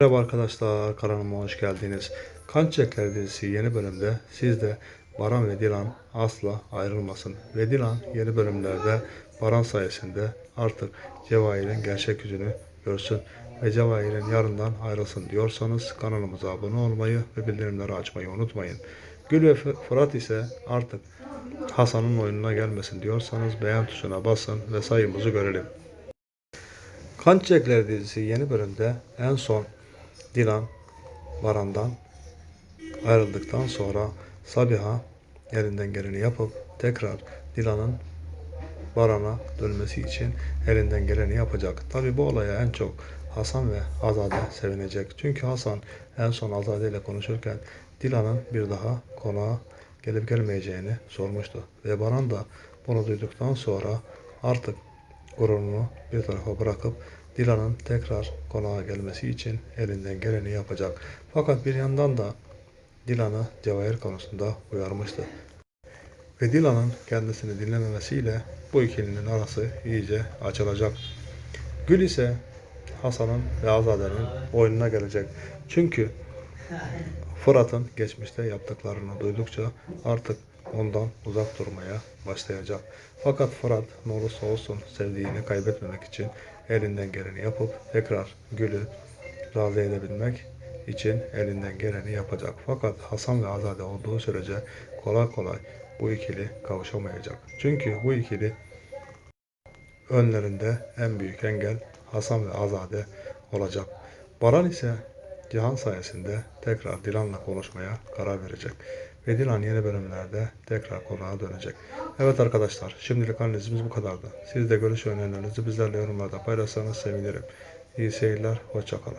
Merhaba arkadaşlar, kanalıma hoş geldiniz. Kan Çiçekleri dizisi yeni bölümde siz de Baran ve Dilan asla ayrılmasın. Ve Dilan yeni bölümlerde Baran sayesinde artık Cevahir'in gerçek yüzünü görsün. Ve Cevahir'in yarından ayrılsın diyorsanız kanalımıza abone olmayı ve bildirimleri açmayı unutmayın. Gül ve Fı- Fırat ise artık Hasan'ın oyununa gelmesin diyorsanız beğen tuşuna basın ve sayımızı görelim. Kan Çiçekleri dizisi yeni bölümde en son Dilan Baran'dan ayrıldıktan sonra Sabiha elinden geleni yapıp tekrar Dilan'ın Baran'a dönmesi için elinden geleni yapacak. Tabi bu olaya en çok Hasan ve Azade sevinecek. Çünkü Hasan en son Azade ile konuşurken Dilan'ın bir daha konağa gelip gelmeyeceğini sormuştu. Ve Baran da bunu duyduktan sonra artık gururunu bir tarafa bırakıp Dilan'ın tekrar konağa gelmesi için elinden geleni yapacak. Fakat bir yandan da Dilan'ı Cevahir konusunda uyarmıştı. Ve Dilan'ın kendisini dinlememesiyle bu ikilinin arası iyice açılacak. Gül ise Hasan'ın ve Azade'nin oyununa gelecek. Çünkü Fırat'ın geçmişte yaptıklarını duydukça artık ondan uzak durmaya başlayacak. Fakat Fırat ne olursa olsun sevdiğini kaybetmemek için elinden geleni yapıp tekrar Gül'ü razı edebilmek için elinden geleni yapacak. Fakat Hasan ve Azade olduğu sürece kolay kolay bu ikili kavuşamayacak. Çünkü bu ikili önlerinde en büyük engel Hasan ve Azade olacak. Baran ise Cihan sayesinde tekrar Dilan'la konuşmaya karar verecek. Ve Dilan yeni bölümlerde tekrar konağa dönecek. Evet arkadaşlar şimdilik analizimiz bu kadardı. Siz de görüş önerilerinizi bizlerle yorumlarda paylaşsanız sevinirim. İyi seyirler, hoşçakalın.